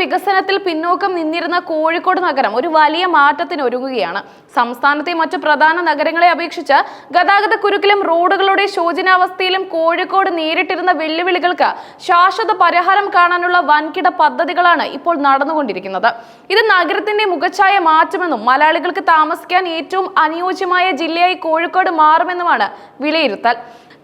വികസനത്തിൽ പിന്നോക്കം നിന്നിരുന്ന കോഴിക്കോട് നഗരം ഒരു വലിയ മാറ്റത്തിന് ഒരുങ്ങുകയാണ്. സംസ്ഥാനത്തെ മറ്റ് പ്രധാന നഗരങ്ങളെ അപേക്ഷിച്ച് ഗതാഗത കുരുക്കിലും റോഡുകളുടെ ശോചനാവസ്ഥയിലും കോഴിക്കോട് നേരിട്ടിരുന്ന വെല്ലുവിളികൾക്ക് ശാശ്വത പരിഹാരം കാണാനുള്ള വൻകിട പദ്ധതികളാണ് ഇപ്പോൾ നടന്നുകൊണ്ടിരിക്കുന്നത്. ഇത് നഗരത്തിന്റെ മുഖച്ഛായ മാറ്റുമെന്നും മലയാളികൾക്ക് താമസിക്കാൻ ഏറ്റവും അനുയോജ്യമായ ജില്ലയായി കോഴിക്കോട് മാറുമെന്നുമാണ് വിലയിരുത്തൽ.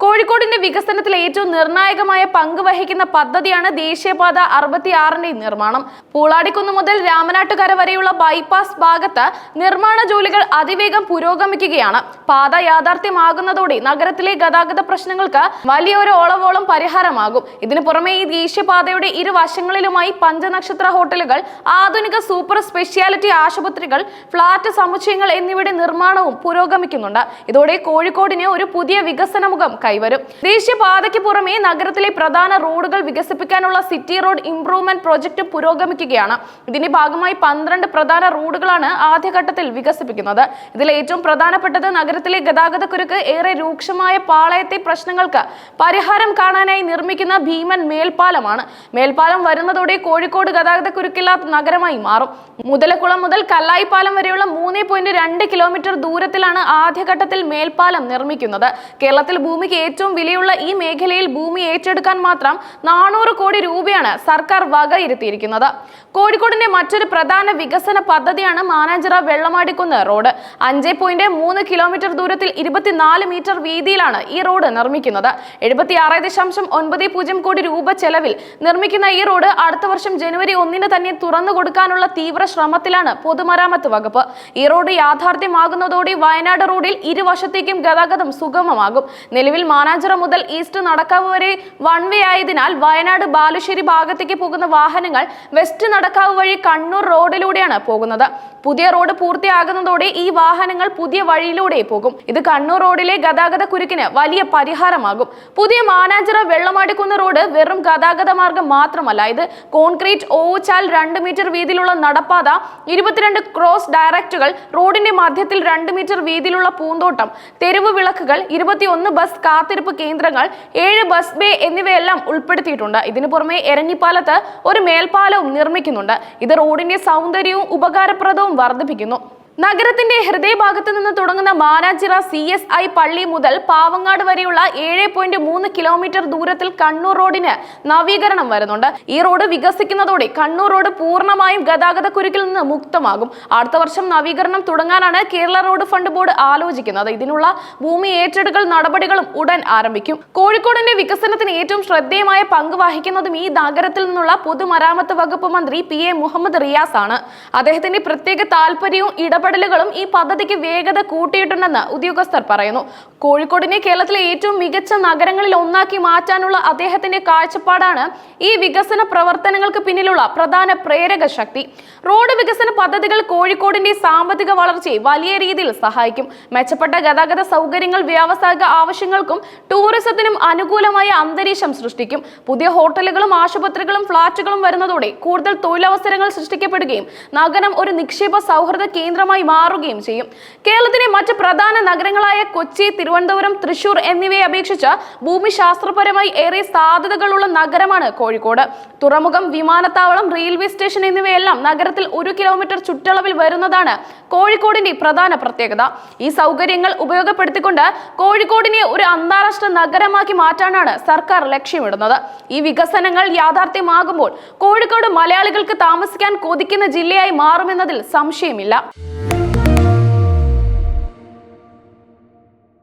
കോഴിക്കോടിന്റെ വികസനത്തിൽ ഏറ്റവും നിർണായകമായ പങ്ക് വഹിക്കുന്ന പദ്ധതിയാണ് ദേശീയപാത അറുപത്തിയാറിന്റെ നിർമ്മാണം. പൂളാടിക്കുന്ന് മുതൽ രാമനാട്ടുകര വരെയുള്ള ബൈപ്പാസ് ഭാഗത്ത് നിർമ്മാണ ജോലികൾ അതിവേഗം പുരോഗമിക്കുകയാണ്. പാത യാഥാർത്ഥ്യമാകുന്നതോടെ നഗരത്തിലെ ഗതാഗത പ്രശ്നങ്ങൾക്ക് വലിയൊരു ഓളവോളം പരിഹാരമാകും. ഇതിനു പുറമെ ഈ ദേശീയപാതയുടെ ഇരുവശങ്ങളിലുമായി പഞ്ചനക്ഷത്ര ഹോട്ടലുകൾ ആധുനിക സൂപ്പർ സ്പെഷ്യാലിറ്റി ആശുപത്രികൾ ഫ്ളാറ്റ് സമുച്ചയങ്ങൾ എന്നിവയുടെ നിർമ്മാണവും പുരോഗമിക്കുന്നുണ്ട്. ഇതോടെ കോഴിക്കോടിന് ഒരു പുതിയ വികസന മുഖം കൈവരും. ദേശീയപാതയ്ക്ക് പുറമെ നഗരത്തിലെ പ്രധാന റോഡുകൾ വികസിപ്പിക്കാനുള്ള സിറ്റി റോഡ് ഇംപ്രൂവ്മെന്റ് പ്രോജക്റ്റ് പുരോഗമിക്കുകയാണ്. ഇതിന്റെ ഭാഗമായി പന്ത്രണ്ട് പ്രധാന റോഡുകളാണ് ആദ്യഘട്ടത്തിൽ വികസിപ്പിക്കുന്നത്. ഇതിൽ ഏറ്റവും പ്രധാനപ്പെട്ടത് നഗരത്തിലെ ഗതാഗതക്കുരുക്ക് ഏറെ രൂക്ഷമായ പാളയത്തെ പ്രശ്നങ്ങൾക്ക് പരിഹാരം കാണാനായി നിർമ്മിക്കുന്ന ഭീമൻ മേൽപ്പാലമാണ്. മേൽപ്പാലം വരുന്നതോടെ കോഴിക്കോട് ഗതാഗതക്കുരുക്കില്ലാത്ത നഗരമായി മാറും. മുതലക്കുളം മുതൽ കല്ലായിപ്പാലം വരെയുള്ള മൂന്ന് പോയിന്റ് രണ്ട് കിലോമീറ്റർ ദൂരത്തിലാണ് ആദ്യഘട്ടത്തിൽ മേൽപ്പാലം നിർമ്മിക്കുന്നത്. കേരളത്തിൽ ഭൂമിക്ക് ഏറ്റവും വിലയുള്ള ഈ മേഖലയിൽ ഭൂമി ഏറ്റെടുക്കാൻ മാത്രം നാനൂറ് കോടി രൂപയാണ് സർക്കാർ വകയിരുത്തിയിരിക്കുന്നത്. കോഴിക്കോടിന്റെ മറ്റൊരു പ്രധാന വികസന പദ്ധതിയാണ് മാനാഞ്ചിറ വെള്ളമാടിക്കുന്ന് റോഡ്. അഞ്ച് പോയിന്റ് മൂന്ന് കിലോമീറ്റർ ദൂരത്തിൽ ഇരുപത്തിനാല് മീറ്റർ വീതിയിലാണ് ഈ റോഡ് നിർമ്മിക്കുന്നത്. എഴുപത്തിയാറ് ദശാംശം ഒൻപത് പൂജ്യം കോടി രൂപ ചെലവിൽ നിർമ്മിക്കുന്ന ഈ റോഡ് അടുത്ത വർഷം ജനുവരി ഒന്നിന് തന്നെ തുറന്നു കൊടുക്കാനുള്ള തീവ്ര ശ്രമത്തിലാണ് പൊതുമരാമത്ത് വകുപ്പ്. ഈ റോഡ് യാഥാർത്ഥ്യമാകുന്നതോടെ വയനാട് റോഡിൽ ഇരുവശത്തേക്കും ഗതാഗതം സുഗമമാകും. നിലവിൽ മാനാഞ്ചിറ മുതൽ ഈസ്റ്റ് നടക്കാവ് വരെ വൺ വേ ആയതിനാൽ വയനാട് ബാലുശ്ശേരി ഭാഗത്തേക്ക് പോകുന്ന വാഹനങ്ങൾ വെസ്റ്റ് നടക്കാവ് വഴി കണ്ണൂർ റോഡിലൂടെയാണ് പോകുന്നത്. പുതിയ റോഡ് പൂർത്തിയാകുന്നതോടെ ഈ വാഹനങ്ങൾ പുതിയ വഴിയിലൂടെ പോകും. ഇത് കണ്ണൂർ റോഡിലെ ഗതാഗത കുരുക്കിന് വലിയ പരിഹാരമാകും. പുതിയ മാനാഞ്ചിറ വെള്ളമാടിക്കുന്ന റോഡ് വെറും ഗതാഗത മാർഗം മാത്രമല്ല. ഇത് കോൺക്രീറ്റ് ഓവുചാൽ രണ്ട് മീറ്റർ വീതിയിലുള്ള നടപ്പാത ഇരുപത്തിരണ്ട് ക്രോസ് ഡയറക്റ്റുകൾ റോഡിന്റെ മധ്യത്തിൽ രണ്ട് മീറ്റർ വീതിയിലുള്ള പൂന്തോട്ടം തെരുവ് വിളക്കുകൾ ഇരുപത്തിയൊന്ന് ബസ് കാത്തിരിപ്പ് കേന്ദ്രങ്ങൾ ഏഴ് ബസ് ബേ എന്നിവയെല്ലാം ഉൾപ്പെടുത്തിയിട്ടുണ്ട്. ഇതിനു പുറമെ എരഞ്ഞിപ്പാലത്ത് ഒരു മേൽപ്പാലവും നിർമ്മിക്കുന്നുണ്ട്. ഇത് റോഡിന്റെ സൗന്ദര്യവും ഉപകാരപ്രദവും വർദ്ധിപ്പിക്കുന്നു. നഗരത്തിന്റെ ഹൃദയഭാഗത്ത് നിന്ന് തുടങ്ങുന്ന മാനാഞ്ചിറ സി എസ് ഐ പള്ളി മുതൽ പാവങ്ങാട് വരെയുള്ള ഏഴ് പോയിന്റ് മൂന്ന് കിലോമീറ്റർ ദൂരത്തിൽ കണ്ണൂർ റോഡിന് നവീകരണം വരുന്നുണ്ട്. ഈ റോഡ് വികസിക്കുന്നതോടെ കണ്ണൂർ റോഡ് പൂർണമായും ഗതാഗത കുരുക്കിൽ നിന്ന് മുക്തമാകും. അടുത്ത വർഷം നവീകരണം തുടങ്ങാനാണ് കേരള റോഡ് ഫണ്ട് ബോർഡ് ആലോചിക്കുന്നത്. ഇതിനുള്ള ഭൂമി ഏറ്റെടുക്കൽ നടപടികളും ഉടൻ ആരംഭിക്കും. കോഴിക്കോടിന്റെ വികസനത്തിന് ഏറ്റവും ശ്രദ്ധേയമായ പങ്ക് വഹിക്കുന്നതും ഈ നഗരത്തിൽ നിന്നുള്ള പൊതുമരാമത്ത് വകുപ്പ് മന്ത്രി പി എ മുഹമ്മദ് റിയാസ് ആണ് അദ്ദേഹത്തിന്റെ പ്രത്യേക താല്പര്യവും ഇടപെടലുകളും ഈ പദ്ധതിക്ക് വേഗത കൂട്ടിയിട്ടുണ്ടെന്ന് ഉദ്യോഗസ്ഥർ പറയുന്നു. കോഴിക്കോടിനെ കേരളത്തിലെ ഏറ്റവും മികച്ച നഗരങ്ങളിൽ ഒന്നാക്കി മാറ്റാനുള്ള അദ്ദേഹത്തിന്റെ കാഴ്ചപ്പാടാണ് ഈ വികസന പ്രവർത്തനങ്ങൾക്ക് പിന്നിലുള്ള പ്രധാന പ്രേരക ശക്തി. റോഡ് വികസന പദ്ധതികൾ കോഴിക്കോടിന്റെ സാമ്പത്തിക വളർച്ചയെ വലിയ രീതിയിൽ സഹായിക്കും. മെച്ചപ്പെട്ട ഗതാഗത സൗകര്യങ്ങൾ വ്യാവസായിക ആവശ്യങ്ങൾക്കും ടൂറിസത്തിനും അനുകൂലമായ അന്തരീക്ഷം സൃഷ്ടിക്കും. പുതിയ ഹോട്ടലുകളും ആശുപത്രികളും ഫ്ളാറ്റുകളും വരുന്നതോടെ കൂടുതൽ തൊഴിലവസരങ്ങൾ സൃഷ്ടിക്കപ്പെടുകയും നഗരം ഒരു നിക്ഷേപ സൗഹൃദ കേന്ദ്രമായി മാറുകയും ചെയ്യും. കേരളത്തിലെ മറ്റ് പ്രധാന നഗരങ്ങളായ കൊച്ചി തിരുവനന്തപുരം തൃശൂർ എന്നിവയെ അപേക്ഷിച്ച് ഭൂമിശാസ്ത്രപരമായി ഏറെ സാധ്യതകളുള്ള നഗരമാണ് കോഴിക്കോട്. തുറമുഖം വിമാനത്താവളം റെയിൽവേ സ്റ്റേഷൻ എന്നിവയെല്ലാം നഗരത്തിൽ ഒരു കിലോമീറ്റർ ചുറ്റളവിൽ വരുന്നതാണ് കോഴിക്കോടിന്റെ പ്രധാന പ്രത്യേകത. ഈ സൗകര്യങ്ങൾ ഉപയോഗപ്പെടുത്തിക്കൊണ്ട് കോഴിക്കോടിനെ ഒരു അന്താരാഷ്ട്ര നഗരമാക്കി മാറ്റാനാണ് സർക്കാർ ലക്ഷ്യമിടുന്നത്. ഈ വികസനങ്ങൾ യാഥാർത്ഥ്യമാകുമ്പോൾ കോഴിക്കോട് മലയാളികൾക്ക് താമസിക്കാൻ കൊതിക്കുന്ന ജില്ലയായി മാറുമെന്നതിൽ സംശയമില്ല.